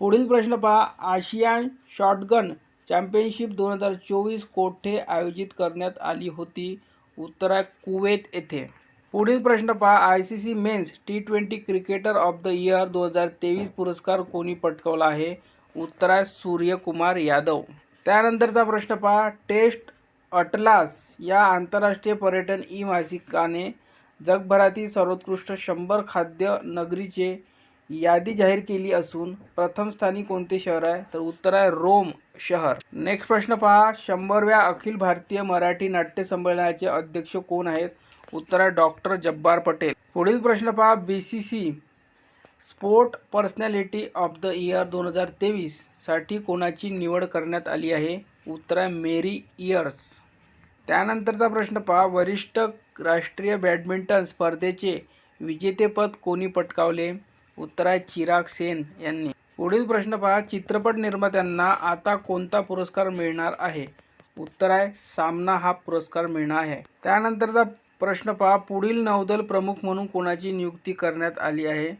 पुढील प्रश्न पहा. आशियान शॉटगन चॅम्पियनशिप दोन हजार चोवीस कोठे आयोजित करण्यात आली होती? उत्तर आहे कुवेत येथे. पुढील प्रश्न पहा. I C C men's T twenty cricketer of the year दोन हजार तेवीस पुरस्कार कोणी पटकवला आहे? उत्तर आहे सूर्यकुमार यादव. त्यानंतरचा प्रश्न पहा. टेस्ट अटलास या आंतरराष्ट्रीय पर्यटन ई मासिकाने जगभरातील सर्वोत्कृष्ट शंभर खाद्य नगरीचे यादी जाहीर केली असून प्रथम स्थानी कोणते शहर आहे? तर उत्तर आहे रोम शहर. नेक्स्ट प्रश्न पहा. शंभरव्या अखिल भारतीय मराठी नाट्य संमेलनाचे अध्यक्ष कोण आहेत? उत्तर आहे डॉक्टर जब्बार पटेल. पुढील प्रश्न पहा. B C C sport personality of the year दोन हजार तेवीससाठी कोणाची निवड करण्यात आली आहे? उत्तर आहे मेरी इयर्स. त्यानंतरचा प्रश्न पहा. वरिष्ठ राष्ट्रीय बॅडमिंटन स्पर्धेचे विजेतेपद कोणी पटकावले? उत्तर आहे चिराग सेन यांनी. पुढील प्रश्न पहा चित्रपट निर्मात्यांना आता कोणता पुरस्कार मिळणार आहे? उत्तर आहे सामना हा पुरस्कार मिळणार आहे. त्यानंतरचा प्रश्न पहा पुढील नौदल प्रमुख म्हणून कोणाची नियुक्ती करण्यात आली आहे?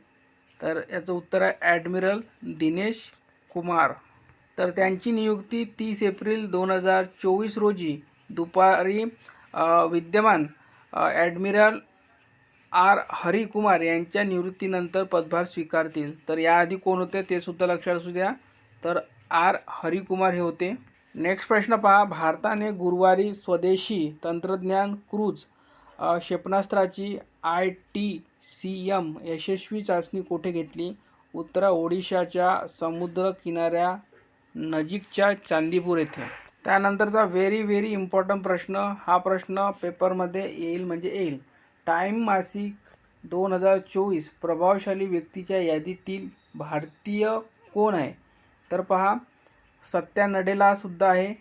तर याचं उत्तर आहे ॲडमिरल दिनेश कुमार. तर त्यांची नियुक्ती तीस एप्रिल दोन हजार चोवीस रोजी दुपारी विद्यमान ॲडमिरल आर. हरिकुमार यांच्या निवृत्तीनंतर पदभार स्वीकारतील. तर याआधी कोण होते ते सुद्धा लक्षात असू द्या. तर आर. हरिकुमार हे होते. नेक्स्ट प्रश्न पहा. भारताने गुरुवारी स्वदेशी तंत्रज्ञान क्रूज क्षेपणास्त्राची आय टी सी एम यशस्वी चाचणी कोठे घेतली? उत्तर ओडिशाच्या समुद्र किनाऱ्या नजीकच्या चांदीपूर येथे. त्यानंतरचा व्हेरी व्हेरी इम्पॉर्टंट प्रश्न. हा प्रश्न पेपरमध्ये येईल म्हणजे येईल. टाइम मासिक दोन हजार चोवीस प्रभावशाली व्यक्तीच्या यादीतील भारतीय कोण आहे? तर पहा सत्या नडेलासुद्धा आहे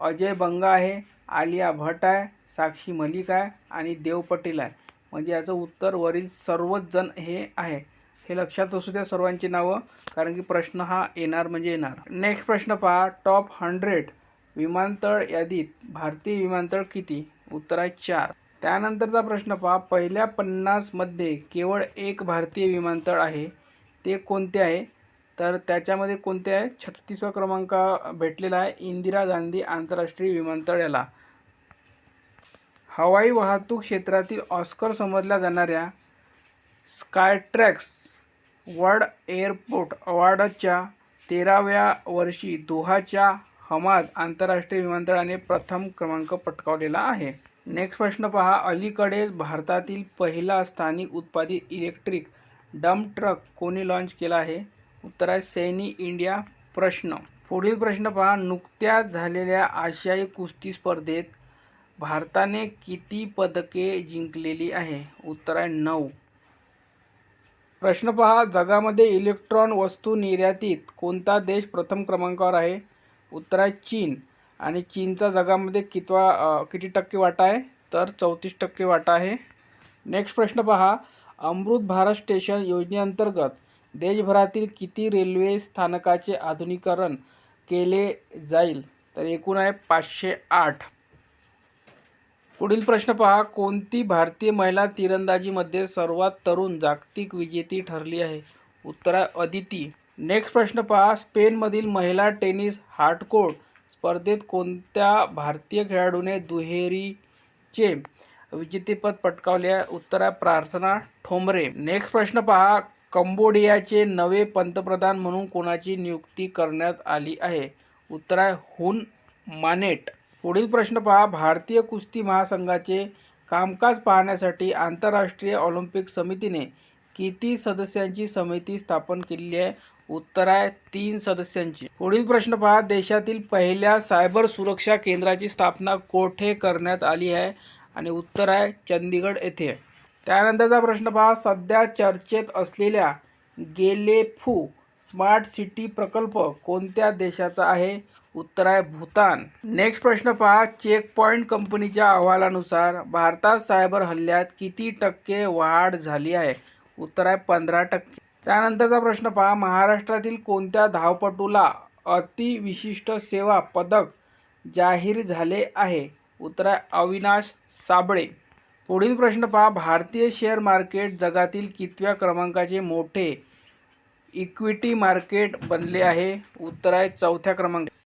अजय बंगा आहे आलिया भट आहे साक्षी मलिक आहे आणि देव पटेल आहे. म्हणजे याचं उत्तर वरील सर्वच जण हे आहे. हे लक्षात असू द्या सर्वांची नावं कारण की प्रश्न हा येणार म्हणजे येणार. नेक्स्ट प्रश्न पहा टॉप हंड्रेड विमानतळ यादीत भारतीय विमानतळ किती? उत्तर आहे चार. त्यानंतरचा प्रश्न पहा. पहिल्या पन्नासमध्ये केवळ एक भारतीय विमानतळ आहे. ते कोणते आहे? तर त्याच्यामध्ये कोणते आहे? छत्तीसवा क्रमांक भेटलेला आहे. इंदिरा गांधी आंतरराष्ट्रीय विमानतळ याला. हवाई वाहतूक क्षेत्रातील ऑस्कर समजल्या जाणाऱ्या स्कायट्रॅक्स वर्ल्ड एअरपोर्ट अवॉर्डच्या तेराव्या वर्षी दोहाच्या हमाद आंतरराष्ट्रीय विमानतळाने प्रथम क्रमांक पटकावलेला आहे. नेक्स्ट प्रश्न पहा. अलीकडे भारतातील पहिला स्थानिक उत्पादित इलेक्ट्रिक डम्प ट्रक कोणी लॉन्च केला आहे? उत्तर आहे सैनी इंडिया. प्रश्न. पुढील प्रश्न पहा. नुकत्याच झालेल्या आशियाई कुस्ती स्पर्धेत भारताने किती पदके जिंकलेली आहे? उत्तर आहे नऊ. प्रश्न पहा. जगामध्ये इलेक्ट्रॉन वस्तू निर्यातीत कोणता देश प्रथम क्रमांकावर आहे? उत्तरात चीन. आणि चीनचा जगामध्ये कितवा किती टक्के वाटा आहे? तर चौतीस टक्के वाटा आहे. नेक्स्ट प्रश्न पहा. अमृत भारत स्टेशन योजनेअंतर्गत देशभरातील किती रेल्वे स्थानकाचे आधुनिकीकरण केले जाईल? तर एकूण आहे पाचशे आठ. पुढील प्रश्न पहा. कोणती भारतीय महिला तिरंदाजीमध्ये सर्वात तरुण जागतिक विजेती ठरली आहे? उत्तर आहे अदिती नेक्स्ट प्रश्न पहा. स्पेनमधील महिला टेनिस हार्डकोर्ट स्पर्धेत कोणत्या भारतीय खेळाडूने दुहेरीचे विजेतेपद पटकावले आहे? उत्तर आहे प्रार्थना ठोंबरे. नेक्स्ट प्रश्न पहा. कंबोडियाचे नवे पंतप्रधान म्हणून कोणाची नियुक्ती करण्यात आली आहे? उत्तर आहे हुन मानेट. पुढील प्रश्न पहा. भारतीय कुस्ती महासंघाचे कामकाज पाहण्यासाठी आंतरराष्ट्रीय ऑलिम्पिक समितीने किती सदस्यांची समिती स्थापन केलेली आहे? उत्तर आहे तीन सदस्यांची. पुढील प्रश्न पहा देशातील पहिल्या सायबर सुरक्षा केंद्राची स्थापना कोठे करण्यात आली आहे आणि उत्तर आहे चंदीगड येथे? त्यानंतरचा प्रश्न पहा सध्या चर्चेत असलेल्या गेलेफू स्मार्ट सिटी प्रकल्प कोणत्या देशाचा आहे? उत्तर आहे भूतान. नेक्स्ट प्रश्न पहा चेक पॉईंट कंपनीच्या अहवालानुसार भारतात सायबर हल्ल्यात किती टक्के वाढ झाली आहे? उत्तर आहे पंधरा टक्के. त्यानंतरचा प्रश्न पहा. महाराष्ट्रातील कोणत्या धावपटूला अतिविशिष्ट सेवा पदक जाहीर झाले आहे? उत्तर आहे अविनाश साबळे. पुढील प्रश्न पहा. भारतीय शेअर मार्केट जगातील कितव्या क्रमांकाचे मोठे इक्विटी मार्केट बनले आहे? उत्तर आहे चौथ्या क्रमांक